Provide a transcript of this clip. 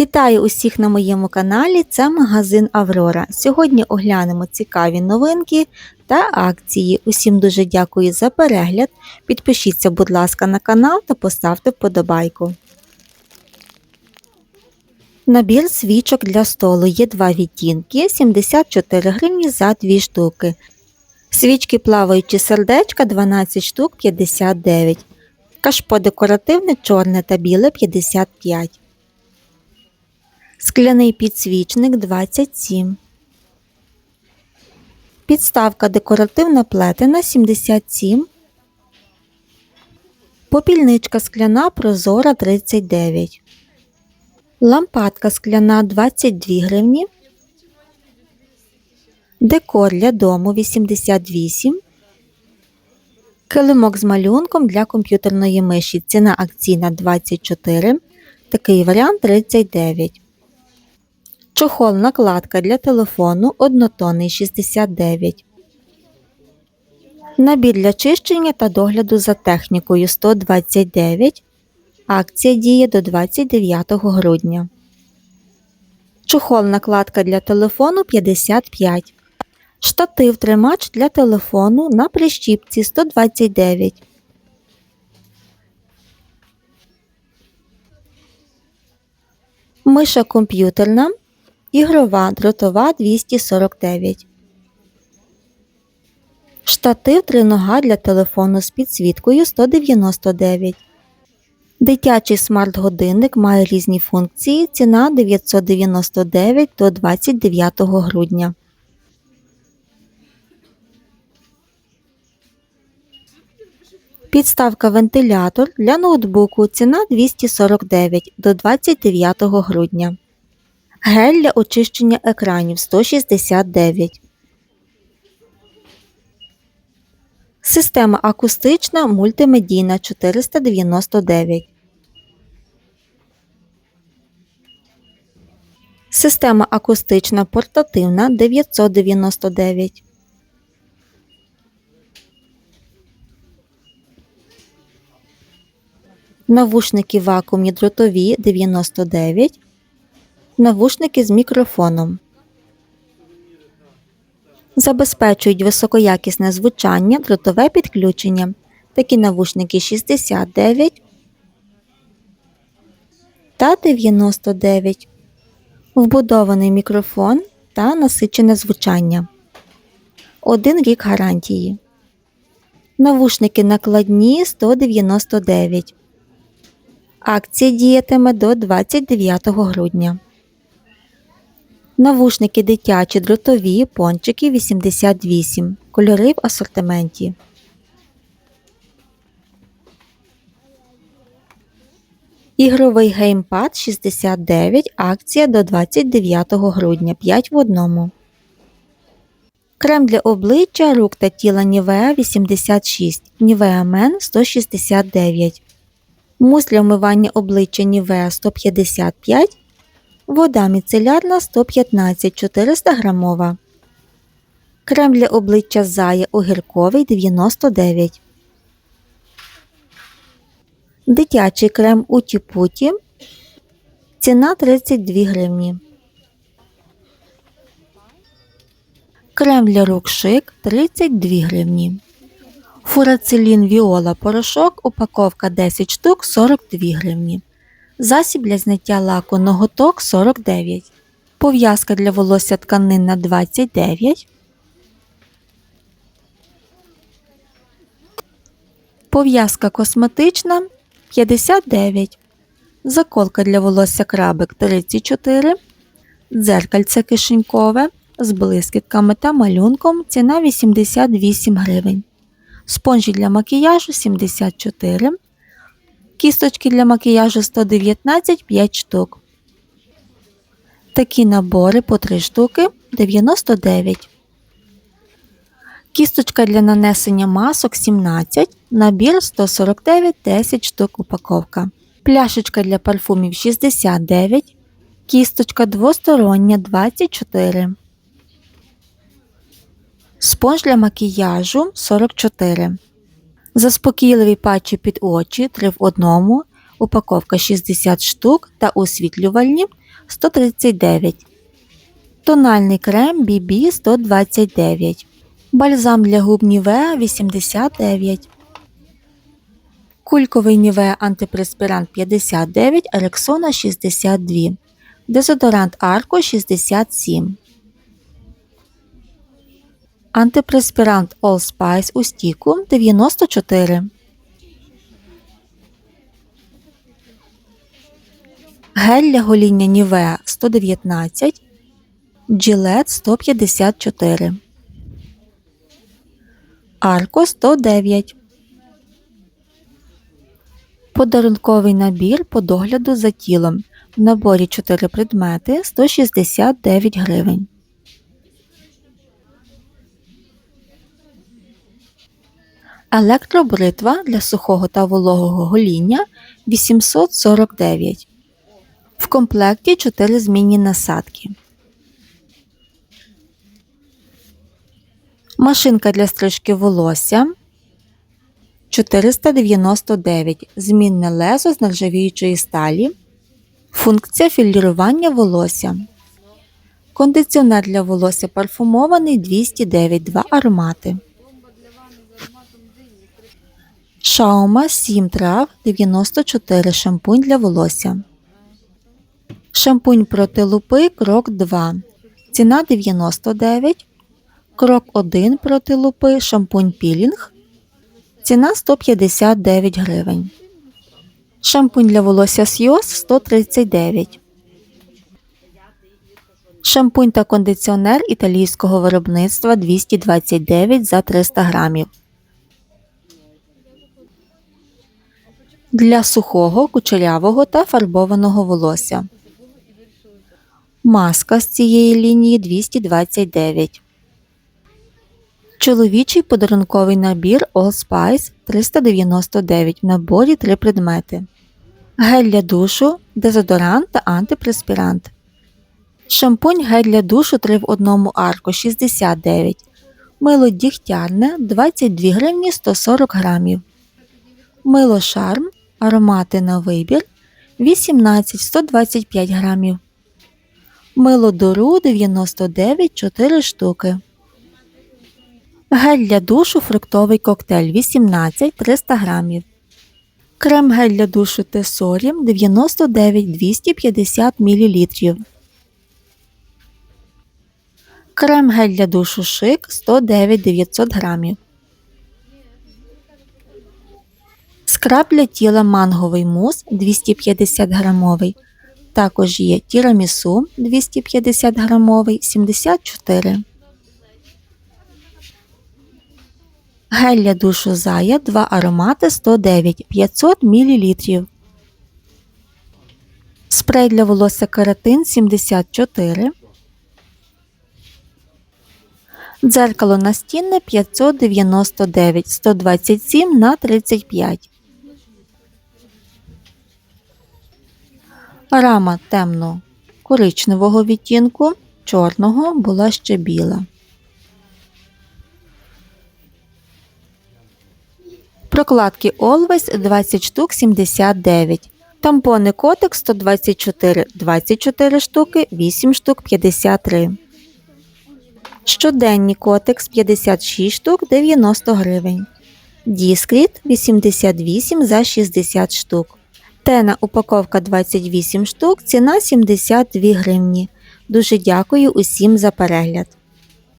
Вітаю усіх на моєму каналі. Це магазин Аврора. Сьогодні оглянемо цікаві новинки та акції. Усім дуже дякую за перегляд. Підпишіться, будь ласка, на канал та поставте вподобайку. Набір свічок для столу є два відтінки 74 гривні за 2 штуки. Свічки плаваючі сердечка 12 штук 59. Кашпо декоративне чорне та біле 55. Скляний підсвічник 27. Підставка декоративна плетена 77. Попільничка скляна прозора 39. Лампадка скляна 22 гривні. Декор для дому 88. Килимок з малюнком для комп'ютерної миші. Ціна акційна 24. Такий варіант 39. Чохол накладка для телефону однотонний 69. Набір для чищення та догляду за технікою 129. Акція діє до 29 грудня. Чохол накладка для телефону 55. Штатив тримач для телефону на прищіпці 129. Миша комп'ютерна. Ігрова дротова 249. Штатив тринога для телефону з підсвіткою 199. Дитячий смарт-годинник має різні функції. Ціна 999 до 29 грудня. Підставка вентилятор для ноутбуку. Ціна 249 до 29 грудня. Гель для очищення екранів 169. Система акустична мультимедійна 499. Система акустична портативна 999. Навушники вакуумні дротові 99. Навушники з мікрофоном. Забезпечують високоякісне звучання, дротове підключення. Такі навушники 69 та 99. Вбудований мікрофон та насичене звучання. Один рік гарантії. Навушники накладні 199. Акція діятиме до 29 грудня. Навушники дитячі дротові пончики 88. Кольори в асортименті. Ігровий геймпад 69. Акція до 29 грудня 5 в одному. Крем для обличчя рук та тіла Нівеа 86. Нівеа Мен 169. Мус для обличчя Нівеа 155. Вода міцелярна 115 400 грамова. Крем для обличчя Зая огірковий 99. Дитячий крем Уті-Путі. Ціна 32 гривні. Крем для рук шик 32 гривні. Фурацелін Віола порошок. Упаковка 10 штук 42 гривні. Засіб для зняття лаку ноготок 49. Пов'язка для волосся тканинна 29. Пов'язка косметична 59. Заколка для волосся крабик 34. Дзеркальце кишенькове з блискітками та малюнком. Ціна 88 гривень. Спонжі для макіяжу 74. Кісточки для макіяжу 119 5 штук. Такі набори по 3 штуки 99. Кісточка для нанесення масок 17. Набір 149 10 штук упаковка. Пляшечка для парфумів 69. Кісточка двостороння 24. Спонж для макіяжу 44. Заспокійливі патчі під очі 3 в одному. упаковка 60 штук та освітлювальні 139. Тональний крем BB 129. Бальзам для губ Нівеа 89. Кульковий Нівеа антипреспірант 59, Рексона 62. Дезодорант Арко 67. Антипреспірант All Spice у стіку 94. Гель для гоління Нівеа 119. Джилет 154. Арко 109. Подарунковий набір по догляду за тілом. В наборі 4 предмети 169 гривень. Електробритва для сухого та вологого гоління 849. В комплекті 4 змінні насадки. Машинка для стрижки волосся 499. Змінне лезо з нержавіючої сталі. Функція філірування волосся. Кондиціонер для волосся парфумований 209 2 аромати. Шаума 7 трав 94 шампунь для волосся. Шампунь проти лупи крок 2. Ціна 99. Крок 1 проти лупи шампунь пілінг. Ціна 159 гривень. Шампунь для волосся Сйоз 139. Шампунь та кондиціонер італійського виробництва 229 за 300 грамів. Для сухого, кучерявого та фарбованого волосся. Маска з цієї лінії 229. Чоловічий подарунковий набір All Spice 399 в наборі 3 предмети. Гель для душу, дезодорант та антипреспірант. Шампунь гель для душу 3 в одному арку 69. Мило дігтярне 22 гривні 140 грамів. Мило шарм. Аромати на вибір 18 125 грамів. Мило дуру 99 4 штуки. Гель для душу фруктовий коктейль 18 300 грамів. Крем гель для душу Тесорім 99 250 мл. Крем гель для душу шик 109 900 грамів. Скраб для тіла манговий мус 250 грамовий. Також є тірамісу 250 грамовий 74. Гель для душу Зая 2 аромати 109 500 мл. Спрей для волосся кератин 74. Дзеркало настінне 599 127 на 35. Рама темно коричневого відтінку, чорного була ще біла. Прокладки Always 20 штук 79. Тампони Котик 124 24 штуки, 8 штук 53. Щоденні Котекс 56 штук 90 гривень. Діскріт 88 за 60 штук. Тена упаковка 28 штук, ціна 72 гривні. Дуже дякую усім за перегляд.